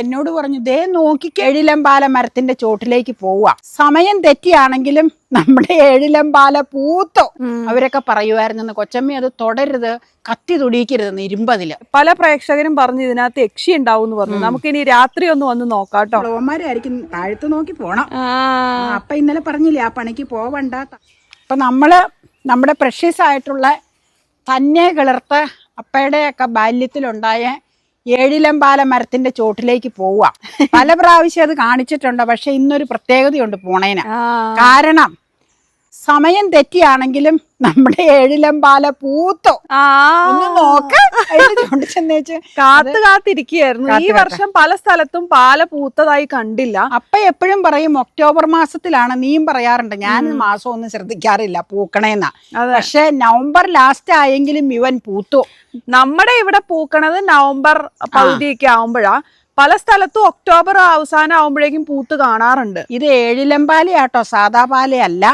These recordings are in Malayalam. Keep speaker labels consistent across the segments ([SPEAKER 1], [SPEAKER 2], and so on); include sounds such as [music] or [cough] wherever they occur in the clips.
[SPEAKER 1] എന്നോട് പറഞ്ഞു ദേ നോക്കി ഏഴിലമ്പാല മരത്തിന്റെ ചോട്ടിലേക്ക് പോവുക. സമയം തെറ്റിയാണെങ്കിലും നമ്മുടെ ഏഴിലമ്പാല പൂത്തോ അവരൊക്കെ പറയുമായിരുന്നു കൊച്ചമ്മ അത് തുടരുത് കത്തി തുടിയിക്കരുതെന്ന് ഇരുമ്പതിൽ.
[SPEAKER 2] പല പ്രേക്ഷകരും പറഞ്ഞു ഇതിനകത്ത് യക്ഷി ഉണ്ടാവും എന്ന് പറഞ്ഞു. നമുക്ക് ഇനി രാത്രി ഒന്ന് വന്ന് നോക്കാട്ടോ.
[SPEAKER 1] ഓമാരായിരിക്കും താഴത്ത് നോക്കി പോണം. അപ്പൊ ഇന്നലെ പറഞ്ഞില്ലേ ആ പണിക്ക് പോവണ്ട. അപ്പൊ നമ്മൾ നമ്മുടെ പ്രഷ്യസ് ആയിട്ടുള്ള തന്നെ കിളർത്ത് അപ്പയുടെയൊക്കെ ബാല്യത്തിലുണ്ടായ ഏഴിലമ്പാല മരത്തിന്റെ ചോട്ടിലേക്ക് പോവുക. പല പ്രാവശ്യം അത് കാണിച്ചിട്ടുണ്ട്. പക്ഷെ ഇന്നൊരു പ്രത്യേകതയുണ്ട് പോണേന്. കാരണം സമയം തെറ്റിയാണെങ്കിലും നമ്മുടെ ഏഴിലമ്പാല പൂത്തോ? ഒന്ന് നോക്ക. ചൂണ്ടി ചെന്നേച്ച്
[SPEAKER 2] കാത്തു കാത്തിരിക്കുകയായിരുന്നു. ഈ. വർഷം പല സ്ഥലത്തും പാല പൂത്തതായി കണ്ടില്ല.
[SPEAKER 1] അപ്പ എപ്പോഴും പറയും ഒക്ടോബർ മാസത്തിലാണ്. നീയും പറയാറുണ്ട് ഞാൻ മാസം ഒന്നും ശ്രദ്ധിക്കാറില്ല പൂക്കണേന്നാ. പക്ഷെ നവംബർ ലാസ്റ്റ് ആയെങ്കിലും ഇവൻ പൂത്തു?
[SPEAKER 2] നമ്മുടെ ഇവിടെ പൂക്കണത് നവംബർ പകുതിയൊക്കെ ആവുമ്പോഴാ. പല സ്ഥലത്തും ഒക്ടോബർ അവസാനം ആവുമ്പോഴേക്കും പൂത്ത് കാണാറുണ്ട്.
[SPEAKER 1] ഇത് ഏഴിലമ്പാലയാട്ടോ സാദാ പാലയല്ല.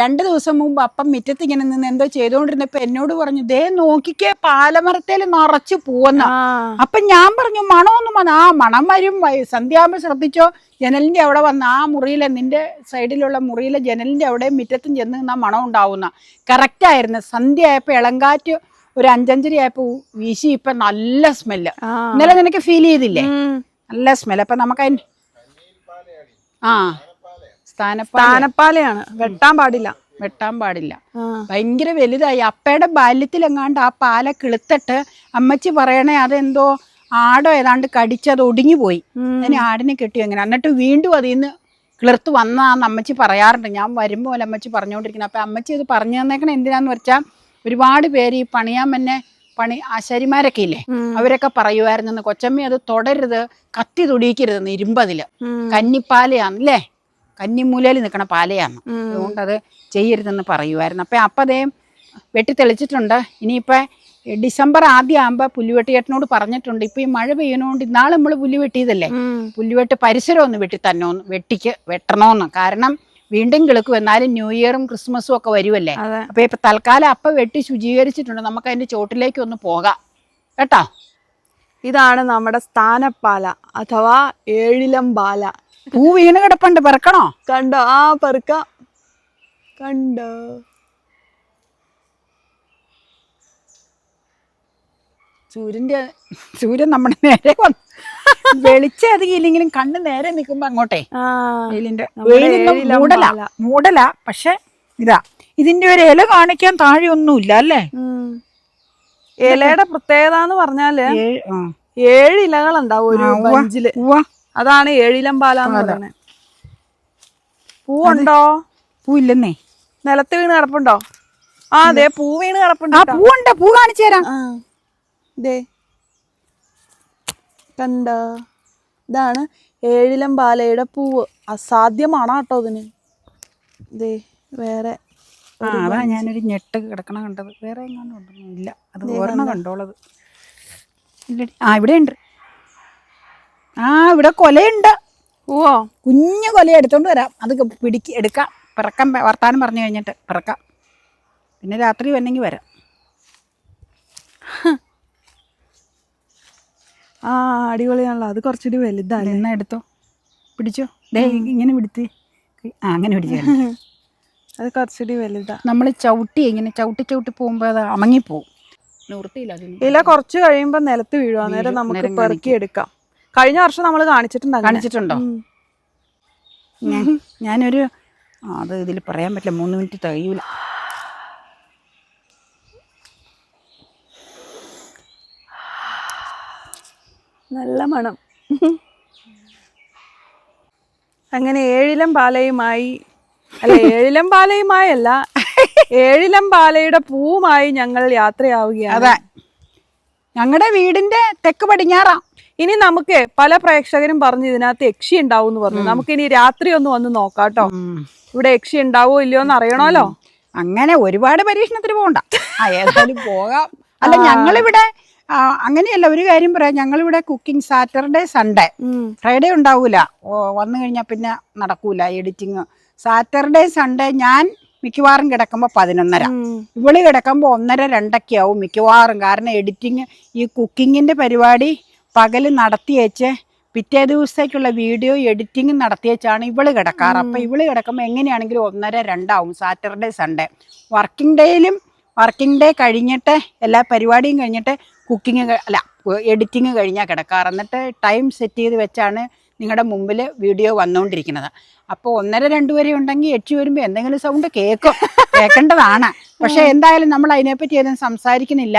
[SPEAKER 1] രണ്ടു ദിവസം മുമ്പ് അപ്പം മുറ്റത്ത് ഇങ്ങനെ നിന്ന് എന്തോ ചെയ്തുകൊണ്ടിരുന്നപ്പോ എന്നോട് പറഞ്ഞു ദേ നോക്കിക്കേ പാലമരത്തേൽ നിറച്ച് പൂവെന്ന. അപ്പൊ ഞാൻ പറഞ്ഞു മണമൊന്നും വന്ന ആ മണം വരും. സന്ധ്യാകുമ്പോ ശ്രദ്ധിച്ചോ. ജനലിന്റെ അവിടെ വന്ന് ആ മുറിയിലെ നിന്റെ സൈഡിലുള്ള മുറിയിലെ ജനലിന്റെ അവിടെ മുറ്റത്തും ചെന്ന് നിന്നാ മണം ഉണ്ടാവുന്ന. കറക്റ്റ് ആയിരുന്നു. സന്ധ്യ ആയപ്പോ ഇളങ്കാറ്റ് ഒരു അഞ്ചഞ്ചര ആയപ്പോ വീശി ഇപ്പൊ നല്ല സ്മെല്ല്. ഇന്നലെ നിനക്ക് ഫീൽ ചെയ്തില്ലേ. നല്ല സ്മെല്ല് അപ്പൊ നമുക്ക് അതിന് ആ
[SPEAKER 2] സ്ഥാനപ്പാലയാണ് വെട്ടാൻ പാടില്ല.
[SPEAKER 1] വെട്ടാൻ പാടില്ല. ഭയങ്കര വലുതായി. അപ്പയുടെ ബാല്യത്തിലെങ്ങാണ്ട് ആ പാല കിളുത്തിട്ട് അമ്മച്ചി പറയണേ അതെന്തോ ആടോ ഏതാണ്ട് കടിച്ചത് ഒടിഞ്ഞു പോയി.
[SPEAKER 2] ഉം.
[SPEAKER 1] അതിന് ആടിനെ കിട്ടി എങ്ങനെ എന്നിട്ട് വീണ്ടും അതിൽ നിന്ന് കിളിർത്ത് വന്നാന്ന് അമ്മച്ചി പറയാറുണ്ട്. ഞാൻ വരുമ്പോൾ അമ്മച്ചി പറഞ്ഞുകൊണ്ടിരിക്കുന്നത് അപ്പം അമ്മച്ചി ഇത് പറഞ്ഞു തന്നേക്കണം എന്തിനാന്ന് വെച്ചാൽ ഒരുപാട് പേര് ഈ പണിയാൻ തന്നെ പണി ആശാരിമാരൊക്കെ ഇല്ലേ? അവരൊക്കെ പറയുമായിരുന്നു കൊച്ചമ്മ അത് തുടരുത് കത്തി തുടിയിക്കരുതെന്ന് ഇരുമ്പതിൽ.
[SPEAKER 2] കന്നിപ്പാലയാന്ന്
[SPEAKER 1] കന്നിപ്പാലയാന്നല്ലേ കന്നിമൂലയിൽ നിൽക്കണ പാലയാന്ന്. അതുകൊണ്ട് അത് ചെയ്യരുതെന്ന് പറയുമായിരുന്നു അപ്പം അപ്പം അതേ വെട്ടി തെളിച്ചിട്ടുണ്ട് ഇനിയിപ്പോൾ ഡിസംബർ ആദ്യം ആകുമ്പോൾ പുല്ലുവെട്ടിയേട്ടനോട് പറഞ്ഞിട്ടുണ്ട്. ഇപ്പൊ ഈ മഴ പെയ്യണോണ്ട് ഇന്നാൾ നമ്മൾ
[SPEAKER 2] പുല്ലുവെട്ടിയതല്ലേ?
[SPEAKER 1] പുല്ലുവെട്ട് പരിസരം ഒന്ന് വെട്ടി തന്നോന്ന് വെട്ടിക്ക് വെട്ടണോന്ന്. കാരണം വീണ്ടും കിളുക്കും. എന്നാലും ന്യൂ ഇയറും ക്രിസ്മസും ഒക്കെ വരുമല്ലേ അപ്പൊ ഇപ്പൊ തൽക്കാലം അപ്പ വെട്ടി ശുചീകരിച്ചിട്ടുണ്ട്. നമുക്ക് അതിന്റെ ചോട്ടിലേക്ക് ഒന്ന് പോകാം. കേട്ടോ?
[SPEAKER 2] ഇതാണ് നമ്മുടെ സ്ഥാനപ്പാല അഥവാ ഏഴിലം പാല.
[SPEAKER 1] പൂ വീണ് കിടപ്പുണ്ട്. പെറുക്കണോ?
[SPEAKER 2] കണ്ടോ? ആ പെറുക്ക. കണ്ടോ?
[SPEAKER 1] സൂര്യന്റെ സൂര്യൻ നമ്മുടെ നേരെ വന്നു. വെളിച്ചം അധികം ഇല്ലെങ്കിലും കണ്ണ് നേരെ നിൽക്കുമ്പോ അങ്ങോട്ടേ. വെയിലിന്റെ മൂടല. മൂടല. പക്ഷെ ഇതാ ഇതിന്റെ ഒരു ഇല കാണിക്കാൻ താഴെ ഒന്നുമില്ല അല്ലേ.
[SPEAKER 2] ഇലയുടെ പ്രത്യേകത എന്ന് പറഞ്ഞാൽ
[SPEAKER 1] ഏഴ്-.
[SPEAKER 2] ഇലകൾ ഉണ്ടാവും ഒരു.
[SPEAKER 1] ബഞ്ചിൽ.
[SPEAKER 2] അതാണ് ഏഴിലം പാല എന്ന്
[SPEAKER 1] പാല.
[SPEAKER 2] പറയുന്നത് പൂവുണ്ടോ?
[SPEAKER 1] പൂ ഇല്ലെന്നേ
[SPEAKER 2] നിലത്ത് വീണ് കിടപ്പുണ്ടോ? ആ അതെ പൂ വീണ് കിടപ്പുണ്ടോ
[SPEAKER 1] പൂവുണ്ട്. പൂ കാണിച്ചു തരാം.
[SPEAKER 2] കണ്ടോ? ഇതാണ് ഏഴിലം പാലയുടെ പൂവ്. അസാധ്യമാണ് കേട്ടോ ഇതിന്. ദേ വേറെ
[SPEAKER 1] ആ അതാ ഞാനൊരു ഞെട്ട് കിടക്കണ കണ്ടത്. വേറെ എങ്ങാണ്ടും ഉണ്ടോ ഇല്ല. അത് ഒരെണ്ണം കണ്ടോളത്. ഇല്ലടി. ആ ഇവിടെ ഉണ്ട് ആ ഇവിടെ കൊലയുണ്ട്.
[SPEAKER 2] ഓ
[SPEAKER 1] കുഞ്ഞു കൊല എടുത്തോണ്ട് വരാം. അത് പിടിക്ക് എടുക്കാം. പിറക്കം വർത്താനം പറഞ്ഞു കഴിഞ്ഞിട്ട് പിറക്കാം. പിന്നെ രാത്രി വന്നെങ്കിൽ വരാം.
[SPEAKER 2] ആ അടിപൊളിയാണല്ലോ. അത് കുറച്ചുകൂടി വലുതാണ്
[SPEAKER 1] എന്നാ എടുത്തോ? പിടിച്ചോ? ഇങ്ങനെ ആ അങ്ങനെ പിടിച്ചു.
[SPEAKER 2] അത് കുറച്ചുകൂടി വലുതാണ്
[SPEAKER 1] നമ്മൾ ചവിട്ടി ഇങ്ങനെ ചവിട്ടി ചവിട്ടി പോകുമ്പോൾ അത് അമങ്ങിപ്പോവും.
[SPEAKER 2] ഇല കുറച്ച് കഴിയുമ്പോൾ നിലത്ത് വീഴും. അന്നേരം നമുക്ക് പെറുക്കി എടുക്കാം. കഴിഞ്ഞ വർഷം നമ്മൾ കാണിച്ചിട്ടുണ്ടോ
[SPEAKER 1] കാണിച്ചിട്ടുണ്ടോ? ഞാനൊരു അത് ഇതിൽ പറയാൻ പറ്റില്ല. മൂന്ന് മിനിറ്റ് തികയൂല.
[SPEAKER 2] നല്ല മണം. അങ്ങനെ ഏഴിലം പാലയുമായി അല്ല ഏഴിലം പാലയുമായല്ല ഏഴിലം പാലയുടെ പൂവുമായി ഞങ്ങൾ യാത്രയാവുകയാണ്.
[SPEAKER 1] അതെ. ഞങ്ങളുടെ വീടിന്റെ തെക്ക് പടിഞ്ഞാറാ.
[SPEAKER 2] ഇനി നമുക്ക് പല പ്രേക്ഷകരും പറഞ്ഞു ഇതിനകത്ത് യക്ഷി ഉണ്ടാവും എന്ന് പറഞ്ഞു. നമുക്ക് ഇനി രാത്രി ഒന്ന് വന്ന് നോക്കാട്ടോ ഇവിടെ യക്ഷി ഉണ്ടാവോ ഇല്ലയോ എന്ന് അറിയണമല്ലോ.
[SPEAKER 1] അങ്ങനെ ഒരുപാട് പരീക്ഷണത്തിന് പോകണ്ട ഏതായാലും പോകാം. അല്ല ഞങ്ങളിവിടെ അങ്ങനെയല്ല ഒരു കാര്യം പറയാം. ഞങ്ങളിവിടെ കുക്കിംഗ് സാറ്റർഡേ സൺഡേ ഫ്രൈഡേ ഉണ്ടാവൂല. ഓ, വന്നു കഴിഞ്ഞാൽ പിന്നെ നടക്കൂല എഡിറ്റിങ് സാറ്റർഡേ സൺഡേ ഞാൻ മിക്കവാറും കിടക്കുമ്പോൾ പതിനൊന്നര. ഇവൾ കിടക്കുമ്പോൾ ഒന്നര രണ്ടൊക്കെ ആവും മിക്കവാറും. കാരണം എഡിറ്റിങ് ഈ കുക്കിങ്ങിന്റെ പരിപാടി പകൽ നടത്തി വെച്ച് പിറ്റേ ദിവസത്തേക്കുള്ള വീഡിയോ എഡിറ്റിംഗ് നടത്തിയേച്ചാണ് ഇവൾ കിടക്കാറ്. അപ്പം ഇവൾ കിടക്കുമ്പോൾ എങ്ങനെയാണെങ്കിലും ഒന്നര രണ്ടാവും സാറ്റർഡേ സൺഡേ വർക്കിംഗ് ഡേയിലും വർക്കിംഗ് ഡേ കഴിഞ്ഞിട്ട് എല്ലാ പരിപാടിയും കഴിഞ്ഞിട്ട് കുക്കിംഗ് അല്ല എഡിറ്റിങ് കഴിഞ്ഞാൽ കിടക്കാറ്. എന്നിട്ട് ടൈം സെറ്റ് ചെയ്ത് വെച്ചാണ് നിങ്ങളുടെ മുമ്പിൽ വീഡിയോ വന്നുകൊണ്ടിരിക്കുന്നത് അപ്പോൾ ഒന്നര രണ്ട് വരെ ഉണ്ടെങ്കിൽ എച്ച് വരുമ്പോൾ എന്തെങ്കിലും സൗണ്ട് കേൾക്കും കേൾക്കേണ്ടതാണ് പക്ഷേ എന്തായാലും നമ്മൾ അതിനെപ്പറ്റി ഏതും സംസാരിക്കുന്നില്ല.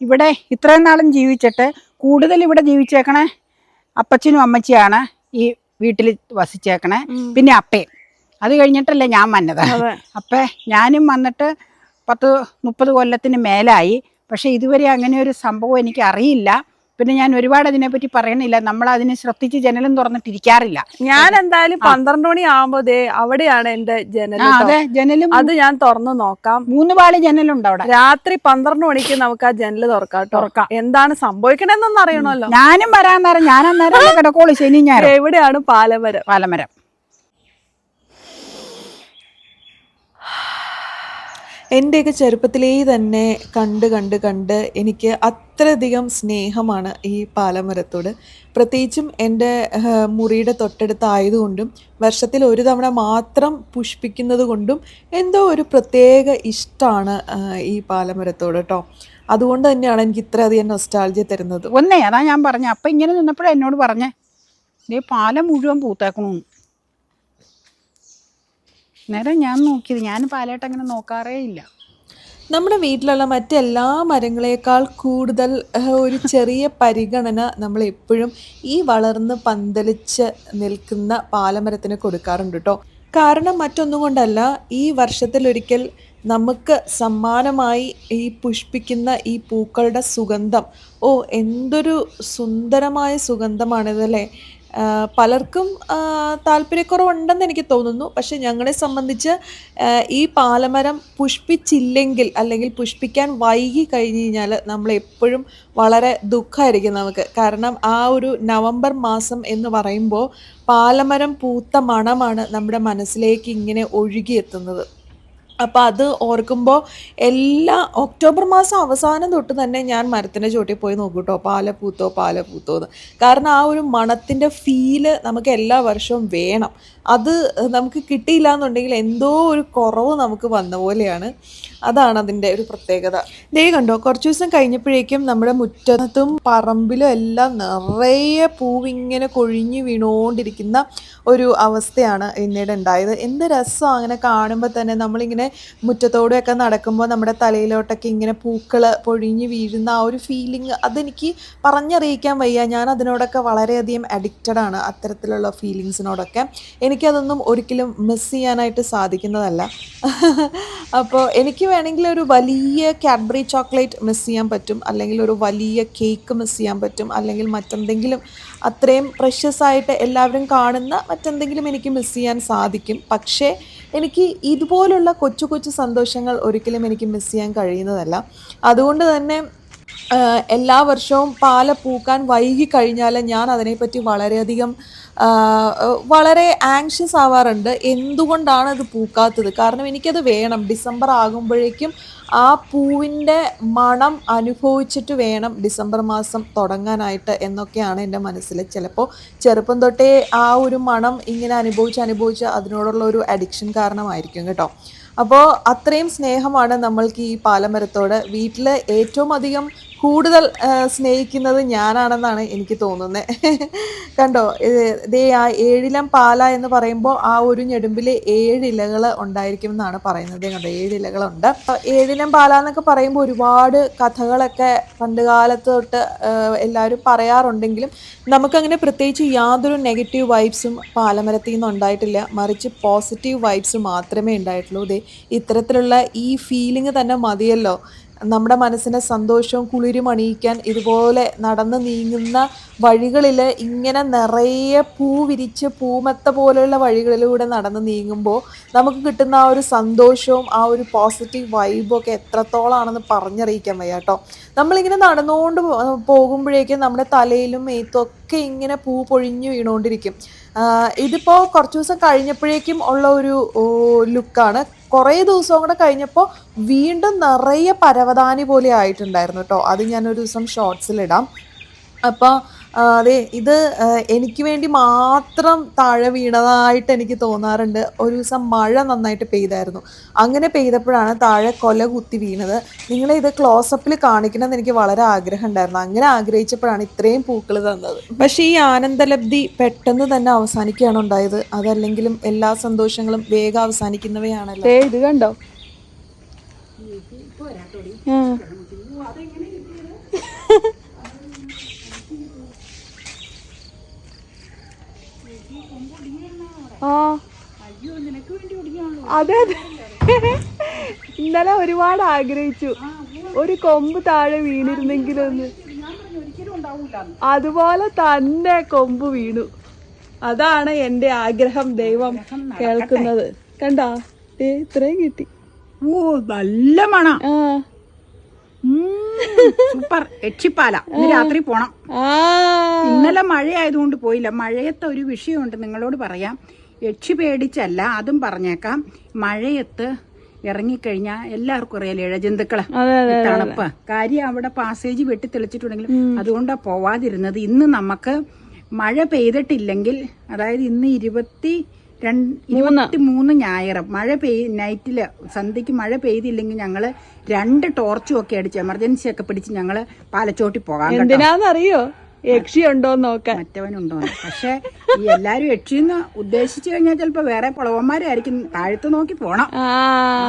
[SPEAKER 1] ഇവിടെ ഇത്രയും നാളും ജീവിച്ചിട്ട് കൂടുതൽ ഇവിടെ ജീവിച്ചേക്കണേ അപ്പച്ചനും അമ്മച്ചിയാണ് ഈ വീട്ടിൽ വസിച്ചേക്കണേ. പിന്നെ അപ്പേ. അത് കഴിഞ്ഞിട്ടല്ലേ ഞാൻ വന്നത്. അപ്പം ഞാനും വന്നിട്ട് പത്ത് മുപ്പത് കൊല്ലത്തിന് മേലായി. പക്ഷേ ഇതുവരെ അങ്ങനെ ഒരു സംഭവം എനിക്ക് അറിയില്ല പിന്നെ ഞാൻ ഒരുപാട് അതിനെപ്പറ്റി പറയണില്ല. നമ്മൾ അതിനെ ശ്രദ്ധിച്ച് ജനലും തുറന്നിട്ടിരിക്കാറില്ല.
[SPEAKER 2] ഞാൻ എന്തായാലും പന്ത്രണ്ട് മണി ആവുമ്പോഴേ അവിടെയാണ് എന്റെ ജനൽ
[SPEAKER 1] അതെ ജനലും
[SPEAKER 2] അത് ഞാൻ തുറന്നു നോക്കാം.
[SPEAKER 1] മൂന്ന് പാളി ജനലുണ്ട് അവിടെ.
[SPEAKER 2] രാത്രി പന്ത്രണ്ട് മണിക്ക് നമുക്ക് ആ ജനൽ തുറക്കാം.
[SPEAKER 1] തുറക്കാം.
[SPEAKER 2] എന്താണ് സംഭവിക്കണെന്നൊന്നും അറിയണമല്ലോ.
[SPEAKER 1] ഞാനും വരാൻ നേരം ഞാൻ അന്നേരം കിടക്കോളൂ ശനി ഞാൻ
[SPEAKER 2] എവിടെയാണ് പാലമരം?
[SPEAKER 1] പാലമരം.
[SPEAKER 3] എന്റെയൊക്കെ ചെറുപ്പത്തിലേ തന്നെ കണ്ട് കണ്ട് കണ്ട് എനിക്ക് അത്രയധികം സ്നേഹമാണ് ഈ പാലമരത്തോട്. പ്രത്യേകിച്ചും എന്റെ മുറിയുടെ തൊട്ടടുത്തായതുകൊണ്ടും വർഷത്തിൽ ഒരു തവണ മാത്രം പുഷ്പിക്കുന്നത് കൊണ്ടും എന്തോ ഒരു പ്രത്യേക ഇഷ്ടമാണ് ഈ പാലമരത്തോട് കേട്ടോ അതുകൊണ്ട് തന്നെയാണ് എനിക്ക് ഇത്രയധികം നൊസ്റ്റാൾജി തരുന്നത്.
[SPEAKER 1] ഒന്നേ അതാ ഞാൻ പറഞ്ഞ. അപ്പം ഇങ്ങനെ നിന്നപ്പോഴാണ് എന്നോട് പറഞ്ഞേ ഈ പാലം മുഴുവൻ പൂത്തേക്കണു നേരം ഞാൻ നോക്കിയത്. ഞാൻ പാലായിട്ട് അങ്ങനെ നോക്കാറേ ഇല്ല.
[SPEAKER 3] നമ്മുടെ വീട്ടിലുള്ള മറ്റെല്ലാ മരങ്ങളെക്കാൾ കൂടുതൽ ഒരു ചെറിയ പരിഗണന നമ്മൾ എപ്പോഴും ഈ വളർന്ന് പന്തലിച്ച് നിൽക്കുന്ന പാലമരത്തിന് കൊടുക്കാറുണ്ട് കേട്ടോ കാരണം മറ്റൊന്നും കൊണ്ടല്ല ഈ വർഷത്തിലൊരിക്കൽ നമുക്ക് സമ്മാനമായി ഈ പുഷ്പിക്കുന്ന ഈ പൂക്കളുടെ സുഗന്ധം ഓ എന്തൊരു സുന്ദരമായ സുഗന്ധമാണിതല്ലേ? പലർക്കും താല്പര്യക്കുറവുണ്ടെന്ന് എനിക്ക് തോന്നുന്നു. പക്ഷെ ഞങ്ങളെ സംബന്ധിച്ച് ഈ പാലമരം പുഷ്പിച്ചില്ലെങ്കിൽ അല്ലെങ്കിൽ പുഷ്പിക്കാൻ വൈകി കഴിഞ്ഞ് കഴിഞ്ഞാൽ നമ്മൾ എപ്പോഴും വളരെ ദുഃഖമായിരിക്കും നമുക്ക്. കാരണം ആ ഒരു നവംബർ മാസം എന്ന് പറയുമ്പോൾ പാലമരം പൂത്ത മണമാണ് നമ്മുടെ മനസ്സിലേക്ക് ഇങ്ങനെ ഒഴുകിയെത്തുന്നത്. അപ്പോൾ അത് ഓർക്കുമ്പോൾ എല്ലാ ഒക്ടോബർ മാസം അവസാനം തൊട്ട് തന്നെ ഞാൻ മരത്തിന്റെ ചോട്ടിൽ പോയി നോക്കും കേട്ടോ പാല പൂത്തോ പാല പൂത്തോ എന്ന് കാരണം ആ ഒരു മണത്തിന്റെ ഫീൽ നമുക്ക് എല്ലാ വർഷവും വേണം. അത് നമുക്ക് കിട്ടിയില്ല എന്നുണ്ടെങ്കിൽ എന്തോ ഒരു കുറവ് നമുക്ക് വന്ന പോലെയാണ്. അതാണ് അതിന്റെ ഒരു പ്രത്യേകത. ദേ കണ്ടോ കുറച്ച് ദിവസം കഴിഞ്ഞപ്പോഴേക്കും നമ്മുടെ മുറ്റത്തും പറമ്പിലും എല്ലാം നിറയെ പൂവിങ്ങനെ കൊഴിഞ്ഞ് വീണുകൊണ്ടിരിക്കുന്ന ഒരു അവസ്ഥയാണ് പിന്നീട് ഉണ്ടായത്. എന്ത് രസം അങ്ങനെ കാണുമ്പോൾ തന്നെ നമ്മളിങ്ങനെ മുറ്റത്തോടെയൊക്കെ നടക്കുമ്പോൾ നമ്മുടെ തലയിലോട്ടൊക്കെ ഇങ്ങനെ പൂക്കൾ പൊഴിഞ്ഞു വീഴുന്ന ആ ഒരു ഫീലിംഗ് അതെനിക്ക് പറഞ്ഞറിയിക്കാൻ വയ്യ. ഞാൻ അതിനോടൊക്കെ വളരെയധികം അഡിക്റ്റഡ് ആണ് അത്തരത്തിലുള്ള ഫീലിങ്സിനോടൊക്കെ എനിക്കതൊന്നും ഒരിക്കലും മിസ് ചെയ്യാനായിട്ട് സാധിക്കുന്നതല്ല. അപ്പോൾ എനിക്ക് വേണമെങ്കിൽ ഒരു വലിയ കാഡ്ബറി ചോക്ലേറ്റ് മിസ് ചെയ്യാൻ പറ്റും അല്ലെങ്കിൽ ഒരു വലിയ കേക്ക് മിസ് ചെയ്യാൻ പറ്റും അല്ലെങ്കിൽ മറ്റെന്തെങ്കിലും അത്രയും പ്രഷ്യസ് ആയിട്ട് എല്ലാവരും കാണുന്ന മറ്റെന്തെങ്കിലും എനിക്ക് മിസ് ചെയ്യാൻ സാധിക്കും. പക്ഷേ എനിക്ക് ഇതുപോലുള്ള കൊച്ചു കൊച്ചു സന്തോഷങ്ങൾ ഒരിക്കലും എനിക്ക് മിസ് ചെയ്യാൻ കഴിയുന്നതല്ല. അതുകൊണ്ട് തന്നെ എല്ലാ വർഷവും പാല പൂക്കാൻ വൈകി കഴിഞ്ഞാൽ ഞാൻ അതിനെപ്പറ്റി വളരെയധികം വളരെ ആങ്ഷ്യസ് ആവാറുണ്ട്. എന്തുകൊണ്ടാണ് അത് പൂക്കാത്തത്? കാരണം എനിക്കത് വേണം. ഡിസംബർ ആകുമ്പോഴേക്കും ആ പൂവിന്റെ മണം അനുഭവിച്ചിട്ട് വേണം ഡിസംബർ മാസം തുടങ്ങാനായിട്ട് എന്നൊക്കെയാണ് എന്റെ മനസ്സിൽ. ചിലപ്പോൾ ചെറുപ്പം തൊട്ടേ ആ ഒരു മണം ഇങ്ങനെ അനുഭവിച്ച് അനുഭവിച്ച് അതിനോടുള്ള ഒരു അഡിക്ഷൻ കാരണമായിരിക്കും കേട്ടോ. അപ്പോൾ അത്രയും സ്നേഹമാണ് നമ്മൾക്ക് ഈ പാലമരത്തോട്. വീട്ടിൽ ഏറ്റവും അധികം കൂടുതൽ സ്നേഹിക്കുന്നത് ഞാനാണെന്നാണ് എനിക്ക് തോന്നുന്നത് കണ്ടോ? ദേ ആ ഏഴിലം പാല എന്ന് പറയുമ്പോൾ ആ ഒരു ഞെടുമ്പിൽ ഏഴിലകൾ ഉണ്ടായിരിക്കും എന്നാണ് പറയുന്നത്. കണ്ടോ? ഏഴിലകളുണ്ട് ഏഴിലം പാല എന്നൊക്കെ പറയുമ്പോൾ ഒരുപാട് കഥകളൊക്കെ പണ്ട് കാലത്ത് തൊട്ട് എല്ലാവരും പറയാറുണ്ടെങ്കിലും നമുക്കങ്ങനെ പ്രത്യേകിച്ച് യാതൊരു നെഗറ്റീവ് വൈബ്സും പാലമരത്തിൽ നിന്ന് ഉണ്ടായിട്ടില്ല. മറിച്ച് പോസിറ്റീവ് വൈബ്സ് മാത്രമേ ഉണ്ടായിട്ടുള്ളൂ. ഇതേ ഇത്തരത്തിലുള്ള ഈ ഫീലിംഗ് തന്നെ മതിയല്ലോ. നമ്മുടെ മനസ്സിനെ സന്തോഷവും കുളിരും അണിയിക്കാൻ ഇതുപോലെ നടന്ന് നീങ്ങുന്ന വഴികളിൽ ഇങ്ങനെ നിറയെ പൂ വിരിച്ച് പൂമെത്ത പോലെയുള്ള വഴികളിലൂടെ നടന്ന് നീങ്ങുമ്പോൾ നമുക്ക് കിട്ടുന്ന ആ ഒരു സന്തോഷവും ആ ഒരു പോസിറ്റീവ് വൈബും ഒക്കെ എത്രത്തോളാണെന്ന് പറഞ്ഞറിയിക്കാൻ വയ്യ കേട്ടോ. നമ്മളിങ്ങനെ നടന്നുകൊണ്ട് പോകുമ്പോഴേക്കും നമ്മുടെ തലയിലും മേത്തും ഒക്കെ ഇങ്ങനെ പൂ പൊഴിഞ്ഞു വീണുകൊണ്ടിരിക്കും ഇതിപ്പോൾ ഇതിപ്പോ കുറച്ച് ദിവസം കഴിഞ്ഞപ്പോഴേക്കും ഉള്ള ഒരു ലുക്കാണ് കുറേ ദിവസവും കൂടെ കഴിഞ്ഞപ്പോൾ വീണ്ടും നിറയെ പരവതാനി പോലെ ആയിട്ടുണ്ടായിരുന്നു കേട്ടോ അത് ഞാനൊരു ദിവസം ഷോർട്സിലിടാം അപ്പോൾ അതെ ഇത് എനിക്ക് വേണ്ടി മാത്രം താഴെ വീണതായിട്ട് എനിക്ക് തോന്നാറുണ്ട്. ഒരു ദിവസം മഴ നന്നായിട്ട് പെയ്തായിരുന്നു. അങ്ങനെ പെയ്തപ്പോഴാണ് താഴെ കൊല കുത്തി വീണത്. നിങ്ങളെ ഇത് ക്ലോസപ്പിൽ കാണിക്കണമെന്ന് എനിക്ക് വളരെ ആഗ്രഹം ഉണ്ടായിരുന്നു അങ്ങനെ ആഗ്രഹിച്ചപ്പോഴാണ് ഇത്രയും പൂക്കൾ തന്നത്. പക്ഷേ ഈ ആനന്ദലബ്ധി പെട്ടെന്ന് തന്നെ അവസാനിക്കുകയാണ് ഉണ്ടായത്. അതല്ലെങ്കിലും എല്ലാ സന്തോഷങ്ങളും വേഗം അവസാനിക്കുന്നവയാണല്ലോ.
[SPEAKER 2] ദേ ഇത് കണ്ടോ? ആ. [laughs] ആ. അതെ അതെ. ഇന്നലെ ഒരുപാട് ആഗ്രഹിച്ചു. ഒരു കൊമ്പ് താഴെ വീണിരുന്നെങ്കിലൊന്ന്. അതുപോലെ തന്നെ കൊമ്പ് വീണു. അതാണ് എന്റെ ആഗ്രഹം ദൈവം കേൾക്കുന്നത്. കണ്ടാ? ഏ ഇത്രയും കിട്ടി.
[SPEAKER 1] ഓ നല്ല മണ. സൂപ്പർ. എച്ചിപ്പാല. ഇന്ന് രാത്രി പോണം.
[SPEAKER 2] ഇന്നലെ
[SPEAKER 1] ഇന്നലെ മഴയായതുകൊണ്ട് പോയില്ല. മഴയത്തെ ഒരു വിഷയമുണ്ട് നിങ്ങളോട് പറയാം. യക്ഷി പേടിച്ചല്ല അതും പറഞ്ഞേക്കാം. മഴയത്ത് ഇറങ്ങിക്കഴിഞ്ഞാൽ എല്ലാവർക്കും അറിയാലോ
[SPEAKER 2] ഇഴജന്തുക്കൾ?
[SPEAKER 1] തണുപ്പ്. കാര്യം അവിടെ പാസേജ് വെട്ടി തെളിച്ചിട്ടുണ്ടെങ്കിലും അതുകൊണ്ടാണ് പോവാതിരുന്നത്. ഇന്ന് നമുക്ക് മഴ പെയ്തിട്ടില്ലെങ്കിൽ അതായത് ഇന്ന് ഇരുപത്തി രണ്ട് മൂന്ന്. ഞായർ മഴ പെയ് നൈറ്റിൽ സന്ധ്യക്ക് മഴ പെയ്തില്ലെങ്കിൽ ഞങ്ങൾ രണ്ട് ടോർച്ചും ഒക്കെ അടിച്ച് എമർജൻസി ഒക്കെ പിടിച്ച് ഞങ്ങൾ പാലച്ചോട്ടി പോകാൻ കേട്ടോ.
[SPEAKER 2] എന്തിനാന്നറിയോ? യക്ഷി ഉണ്ടോന്ന് നോക്കാൻ.
[SPEAKER 1] മറ്റവനുണ്ടോ പക്ഷെ ഈ എല്ലാരും യക്ഷിന്ന് ഉദ്ദേശിച്ചു കഴിഞ്ഞാൽ ചിലപ്പോ വേറെ പൊളവന്മാരായിരിക്കും താഴത്ത് നോക്കി പോണം.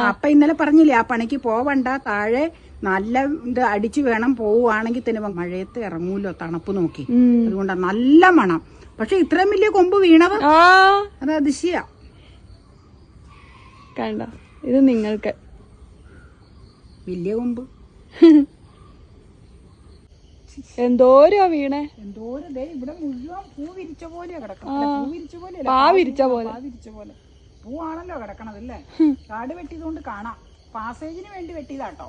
[SPEAKER 1] അപ്പ ഇന്നലെ പറഞ്ഞില്ലേ ആ പണിക്ക് പോവണ്ട താഴെ നല്ല ഇത് അടിച്ചു വേണം പോവുകയാണെങ്കിൽ തന്നെ മഴയത്ത് ഇറങ്ങൂലോ തണുപ്പ് നോക്കി. അതുകൊണ്ട് നല്ല മണം. പക്ഷെ ഇത്രയും വലിയ കൊമ്പ് വീണത്.
[SPEAKER 2] അതാ
[SPEAKER 1] അത് അതിശയ.
[SPEAKER 2] കണ്ടോ? ഇത് നിങ്ങൾക്ക്.
[SPEAKER 1] വലിയ കൊമ്പ്. [laughs]
[SPEAKER 2] എന്തോരോ വീണേ.
[SPEAKER 1] എന്തോരം ദേ ഇവിടെ മുഴുവൻ പൂ വിരിച്ച പോലെയാ കിടക്കണം അല്ല, പൂ വിരിച്ച പോലെ
[SPEAKER 2] പാ വിരിച്ച പോലെ.
[SPEAKER 1] പാ വിരിച്ച പോലെ. പൂവാണല്ലോ കിടക്കണത് അല്ലേ? കാട് വെട്ടിയതുകൊണ്ട് കാണാം. പാസേജിന് വേണ്ടി വെട്ടിയതാട്ടോ.